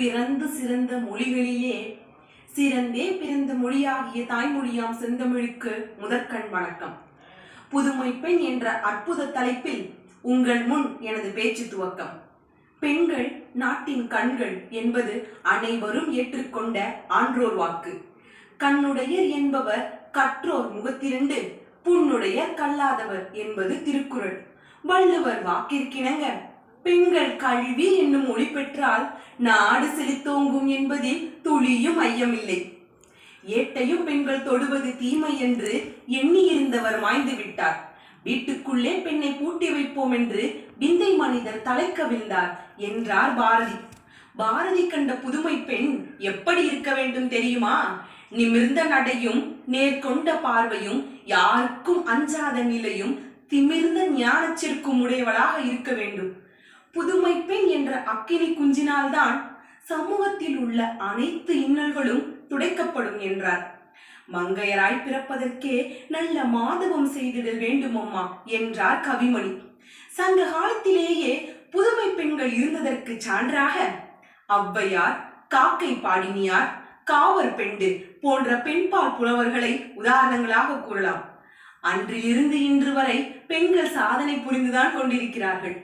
பிறந்து சிறந்த மொழிகளிலே சிறந்தே பிறந்த மொழியாகிய தாய்மொழியாம் செந்தமிழுக்கு முதற்கண் வணக்கம். புதுமை பெண் என்ற அற்புத தலைப்பில் உங்கள் முன் எனது பேச்சு துவக்கம். பெண்கள் நாட்டின் கண்கள் என்பது அனைவரும் ஏற்றுக்கொண்ட ஆன்றோர் வாக்கு. கண்ணுடையர் என்பவர் கற்றோர் முகத்திரண்டு புண்ணுடையர் கல்லாதவர் என்பது திருக்குறள். வள்ளுவர் வாக்கிற்கிணங்க பெண்கள் கல்வி என்னும் ஒளி பெற்றால் நாடு செழித்தோங்கும் என்பதில் துளியும் ஐயமில்லை. ஏட்டையும் பெண்கள் தொடுவது தீமை என்று எண்ணியிருந்தவர் மாய்ந்து விட்டார். வீட்டுக்குள்ளே பெண்ணை பூட்டி வைப்போம் என்று விந்தை மனிதர் தலை என்றார் பாரதி. பாரதி கண்ட புதுமை பெண் எப்படி இருக்க வேண்டும் தெரியுமா? நிமிர்ந்த நடையும் நேர்கொண்ட பார்வையும் யாருக்கும் அஞ்சாத நிலையும் திமிர்ந்த ஞானச்சிற்கும் உடையவளாக இருக்க வேண்டும். புதுமை பெண் என்ற அக்கினி குஞ்சினால்தான் சமூகத்தில் உள்ள அனைத்து இன்னல்களும் துடைக்கப்படும் என்றார். மங்கையராய் பிறப்பதற்கே நல்ல மாதவம் செய்திட வேண்டுமம்மா என்றார் கவிமணி. சங்க காலத்திலேயே புதுமை பெண்கள் இருந்ததற்கு சான்றாக ஔவையார் காக்கை பாடினியார் காவர் பெண்டு போன்ற பெண்பால் புலவர்களை உதாரணங்களாக கூறலாம். அன்றிலிருந்து இன்று வரை பெண்கள் சாதனை புரிந்துதான் கொண்டிருக்கிறார்கள்.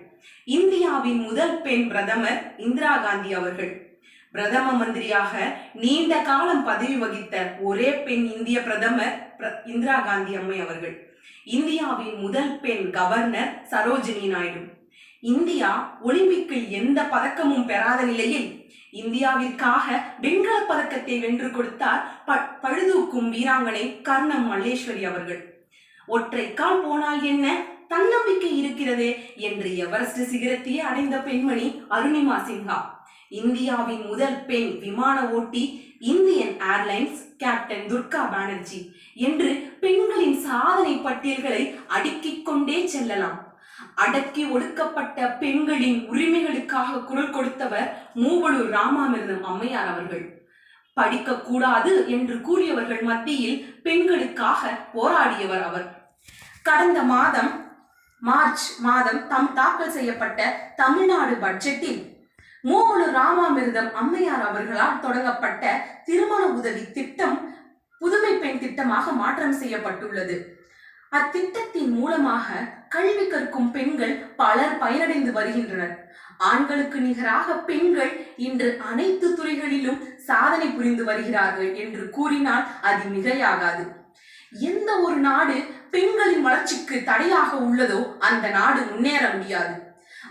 இந்தியாவின் முதல் பெண் பிரதமர் இந்திரா காந்தி அவர்கள். பிரதம மந்திரியாக நீண்ட காலம் பதவி வகித்த ஒரே பெண் இந்திய பிரதமர் இந்திரா காந்தி அம்மை அவர்கள். இந்தியாவின் முதல் பெண் கவர்னர் சரோஜினி நாயுடு. இந்தியா ஒலிம்பிக்கில் எந்த பதக்கமும் பெறாத நிலையில் இந்தியாவிற்காக வெண்கல பதக்கத்தை வென்று கொடுத்தார் ப- பழுதூக்கும் வீராங்கனை கர்ணம் மல்லேஸ்வரி அவர்கள். ஒற்றைக்கால் போனால் என்ன? தன்னம்பிக்கை இருக்கிறதே என்று எவரெஸ்ட் சிகரத்தையே அடைந்த பெண்மணி அருணிமா சின்ஹா. இந்தியாவின் முதல் பெண் விமான ஓட்டி Indian Airlines captain Durga Banerjee என்று பெண்களின் சாதனை பட்டியல்களை அடுக்கிக் கொண்டே செல்லலாம். அடக்கி ஒடுக்கப்பட்ட பெண்களின் உரிமைகளுக்காக குரல் கொடுத்தவர் மூவலூர் ராமாமிர்தம் அம்மையார் அவர்கள். படிக்க கூடாது என்று கூறியவர்கள் மத்தியில் பெண்களுக்காக போராடியவர் அவர். கடந்த மாதம் மார்ச் மாதம் தம் தாக்கல் செய்யப்பட்ட தமிழ்நாடு பட்ஜெட்டில் மூவலு ராமாமிர்தம் அம்மையார் அவர்களால் தொடங்கப்பட்ட திருமண உதவி திட்டம் புதுமை பெண் திட்டமாக மாற்றம் செய்யப்பட்டுள்ளது. அத்திட்டத்தின் மூலமாக கல்வி கற்கும் பெண்கள் பலர் பயனடைந்து வருகின்றனர். ஆண்களுக்கு நிகராக பெண்கள் இன்று அனைத்து துறைகளிலும் சாதனை புரிந்து வருகிறார்கள் என்று கூறினால் அது மிகையாகாது. எந்த ஒரு நாடு பெண்களின் வளர்ச்சிக்கு தடையாக உள்ளதோ அந்த நாடு முன்னேற முடியாது.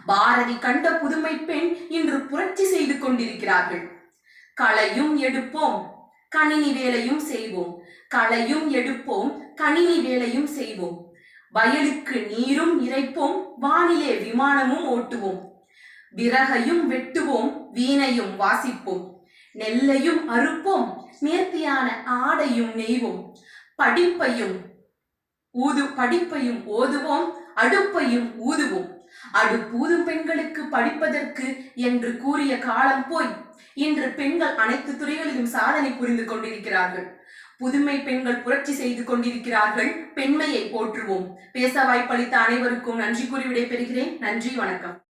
பாரதி கண்ட புதுமை பெண் இன்று புரட்சி செய்து கொண்டிருக்கிறார்கள். களையும் எடுப்போம் கணினி வேலையும் செய்வோம். களையும் எடுப்போம் கணினி வேலையும் செய்வோம். வயலுக்கு நீரும் இறைப்போம் வானிலே விமானமும் ஓட்டுவோம். விறகையும் வெட்டுவோம் வீணையும் வாசிப்போம். நெல்லையும் அறுப்போம் நேர்த்தியான ஆடையும் நெய்வோம். படிப்பையும் ஊது படிப்பையும் ஓதுவோம் அடுப்பையும் ஊதுவோம். அடுப்பூதும் பெண்களுக்கு படிப்பதற்கு என்று கூறிய காலம் போய் இன்று பெண்கள் அனைத்து துறைகளிலும் சாதனை புரிந்து கொண்டிருக்கிறார்கள். புதுமை பெண்கள் புரட்சி செய்து கொண்டிருக்கிறார்கள். பெண்மையை போற்றுவோம். பேச வாய்ப்பளித்த அனைவருக்கும் நன்றி கூறி விடைபெறுகிறேன். நன்றி வணக்கம்.